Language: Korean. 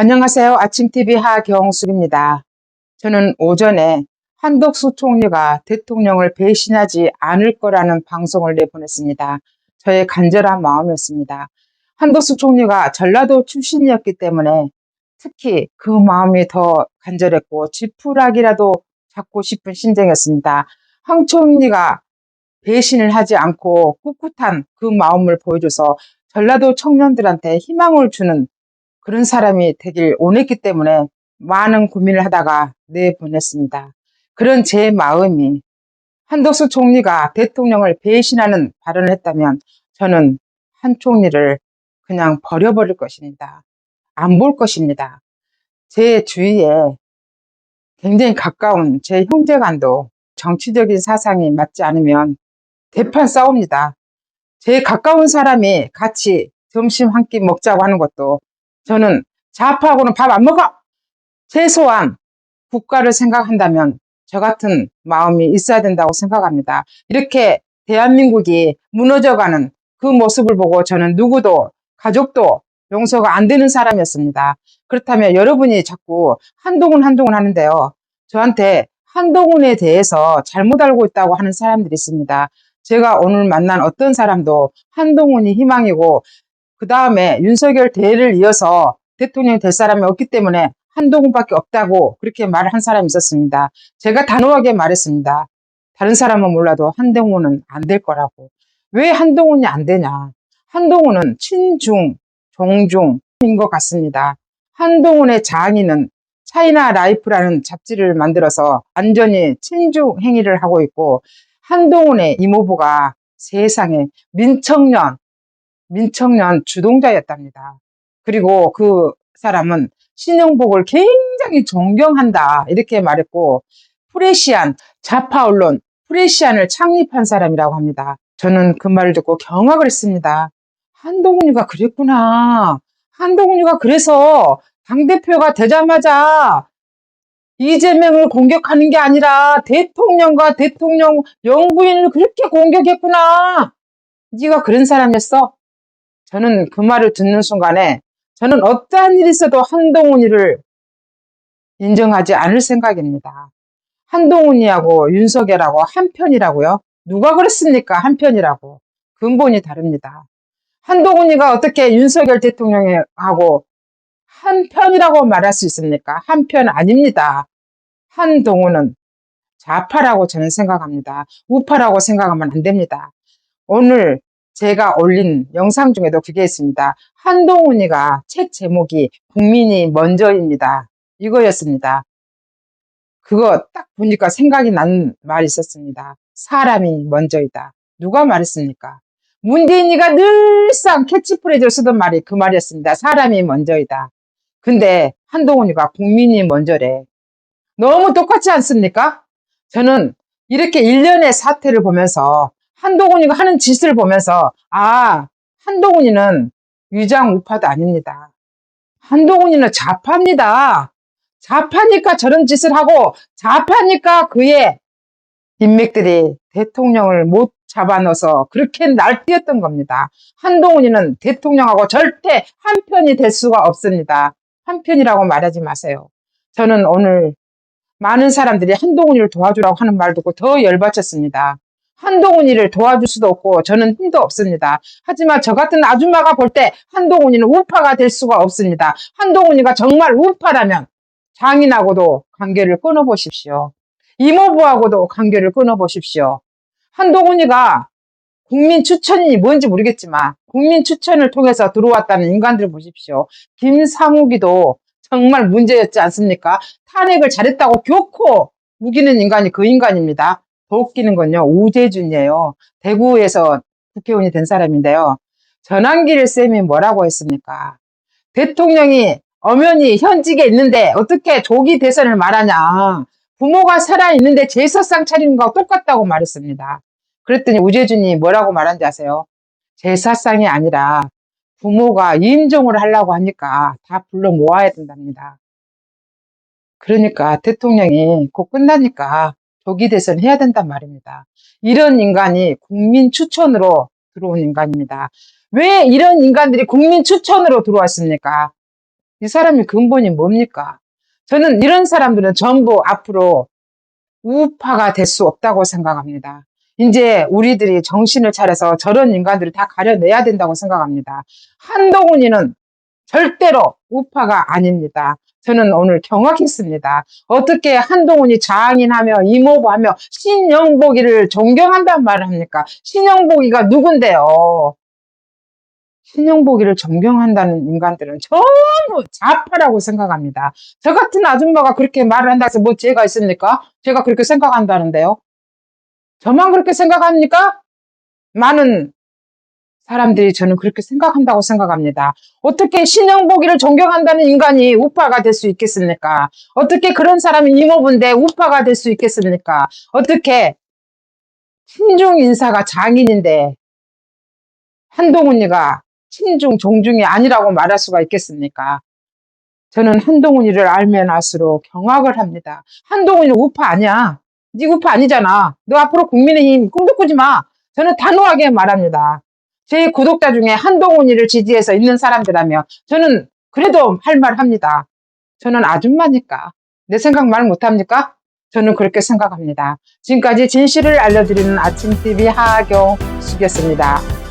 안녕하세요. 아침TV 하경숙입니다. 저는 오전에 한덕수 총리가 대통령을 배신하지 않을 거라는 방송을 내보냈습니다. 저의 간절한 마음이었습니다. 한덕수 총리가 전라도 출신이었기 때문에 특히 그 마음이 더 간절했고 지푸라기라도 잡고 싶은 심정이었습니다. 황 총리가 배신을 하지 않고 꿋꿋한 그 마음을 보여줘서 전라도 청년들한테 희망을 주는 그런 사람이 되길 원했기 때문에 많은 고민을 하다가 내보냈습니다. 그런 제 마음이 한덕수 총리가 대통령을 배신하는 발언을 했다면 저는 한 총리를 그냥 버려버릴 것입니다. 안 볼 것입니다. 제 주위에 굉장히 가까운 제 형제간도 정치적인 사상이 맞지 않으면 대판 싸웁니다. 제 가까운 사람이 같이 점심 한 끼 먹자고 하는 것도 저는 좌파하고는 밥 안 먹어! 최소한 국가를 생각한다면 저 같은 마음이 있어야 된다고 생각합니다. 이렇게 대한민국이 무너져가는 그 모습을 보고 저는 누구도 가족도 용서가 안 되는 사람이었습니다. 그렇다면 여러분이 자꾸 한동훈 한동훈 하는데요. 저한테 한동훈에 대해서 잘못 알고 있다고 하는 사람들이 있습니다. 제가 오늘 만난 어떤 사람도 한동훈이 희망이고 그 다음에 윤석열 대를 이어서 대통령이 될 사람이 없기 때문에 한동훈밖에 없다고 그렇게 말을 한 사람이 있었습니다. 제가 단호하게 말했습니다. 다른 사람은 몰라도 한동훈은 안 될 거라고. 왜 한동훈이 안 되냐? 한동훈은 친중, 종중인 것 같습니다. 한동훈의 장인은 차이나 라이프라는 잡지를 만들어서 완전히 친중 행위를 하고 있고 한동훈의 이모부가 세상에 민청년, 민청년 주동자였답니다. 그리고 그 사람은 신영복을 굉장히 존경한다 이렇게 말했고 프레시안 좌파 언론 프레시안을 창립한 사람이라고 합니다. 저는 그 말을 듣고 경악을 했습니다. 한동훈이가 그랬구나. 한동훈이가 그래서 당대표가 되자마자 이재명을 공격하는 게 아니라 대통령과 대통령 영부인을 그렇게 공격했구나. 네가 그런 사람이었어? 저는 그 말을 듣는 순간에 저는 어떠한 일이 있어도 한동훈이를 인정하지 않을 생각입니다. 한동훈이하고 윤석열하고 한편이라고요? 누가 그랬습니까? 한편이라고. 근본이 다릅니다. 한동훈이가 어떻게 윤석열 대통령하고 한편이라고 말할 수 있습니까? 한편 아닙니다. 한동훈은 좌파라고 저는 생각합니다. 우파라고 생각하면 안 됩니다. 오늘 제가 올린 영상 중에도 그게 있습니다. 한동훈이가 책 제목이 국민이 먼저입니다. 이거였습니다. 그거 딱 보니까 생각이 난 말이 있었습니다. 사람이 먼저이다. 누가 말했습니까? 문재인이가 늘상 캐치프레이즈로 쓰던 말이 그 말이었습니다. 사람이 먼저이다. 근데 한동훈이가 국민이 먼저래. 너무 똑같지 않습니까? 저는 이렇게 일련의 사태를 보면서 한동훈이가 하는 짓을 보면서 아 한동훈이는 위장 우파도 아닙니다. 한동훈이는 좌파입니다. 좌파니까 저런 짓을 하고 좌파니까 그의 인맥들이 대통령을 못 잡아넣어서 그렇게 날뛰었던 겁니다. 한동훈이는 대통령하고 절대 한편이 될 수가 없습니다. 한편이라고 말하지 마세요. 저는 오늘 많은 사람들이 한동훈이를 도와주라고 하는 말 듣고 더 열받쳤습니다. 한동훈이를 도와줄 수도 없고 저는 힘도 없습니다. 하지만 저 같은 아줌마가 볼 때 한동훈이는 우파가 될 수가 없습니다. 한동훈이가 정말 우파라면 장인하고도 관계를 끊어보십시오. 이모부하고도 관계를 끊어보십시오. 한동훈이가 국민 추천이 뭔지 모르겠지만 국민 추천을 통해서 들어왔다는 인간들 보십시오. 김상욱이도 정말 문제였지 않습니까? 탄핵을 잘했다고 교코 우기는 인간이 그 인간입니다. 더 웃기는 건요, 우재준이에요. 대구에서 국회의원이 된 사람인데요. 전환기를 쌤이 뭐라고 했습니까? 대통령이 엄연히 현직에 있는데 어떻게 조기 대선을 말하냐. 부모가 살아있는데 제사상 차리는 거와 똑같다고 말했습니다. 그랬더니 우재준이 뭐라고 말한지 아세요? 제사상이 아니라 부모가 임종을 하려고 하니까 다 불러 모아야 된답니다. 그러니까 대통령이 곧 끝나니까 조기 대선 해야 된단 말입니다. 이런 인간이 국민 추천으로 들어온 인간입니다. 왜 이런 인간들이 국민 추천으로 들어왔습니까? 이 사람의 근본이 뭡니까? 저는 이런 사람들은 전부 앞으로 우파가 될 수 없다고 생각합니다. 이제 우리들이 정신을 차려서 저런 인간들을 다 가려내야 된다고 생각합니다. 한동훈이는 절대로 우파가 아닙니다. 저는 오늘 경악했습니다. 어떻게 한동훈이 장인하며 이모부하며 신영복이를 존경한단 말을 합니까? 신영복이가 누군데요? 신영복이를 존경한다는 인간들은 전부 좌파라고 생각합니다. 저 같은 아줌마가 그렇게 말을 한다 해서 뭐 죄가 있습니까? 제가 그렇게 생각한다는데요. 저만 그렇게 생각합니까? 많은 사람들이 저는 그렇게 생각한다고 생각합니다. 어떻게 신영복이를 존경한다는 인간이 우파가 될 수 있겠습니까? 어떻게 그런 사람이 이모부인데 우파가 될 수 있겠습니까? 어떻게 친중 인사가 장인인데 한동훈이가 친중 종중이 아니라고 말할 수가 있겠습니까? 저는 한동훈이를 알면 알수록 경악을 합니다. 한동훈이 우파 아니야. 네 우파 아니잖아. 너 앞으로 국민의힘 꿈도 꾸지 마. 저는 단호하게 말합니다. 제 구독자 중에 한동훈이를 지지해서 있는 사람들라면 저는 그래도 할 말 합니다. 저는 아줌마니까. 내 생각 말 못합니까? 저는 그렇게 생각합니다. 지금까지 진실을 알려드리는 아침TV 하경숙이었습니다.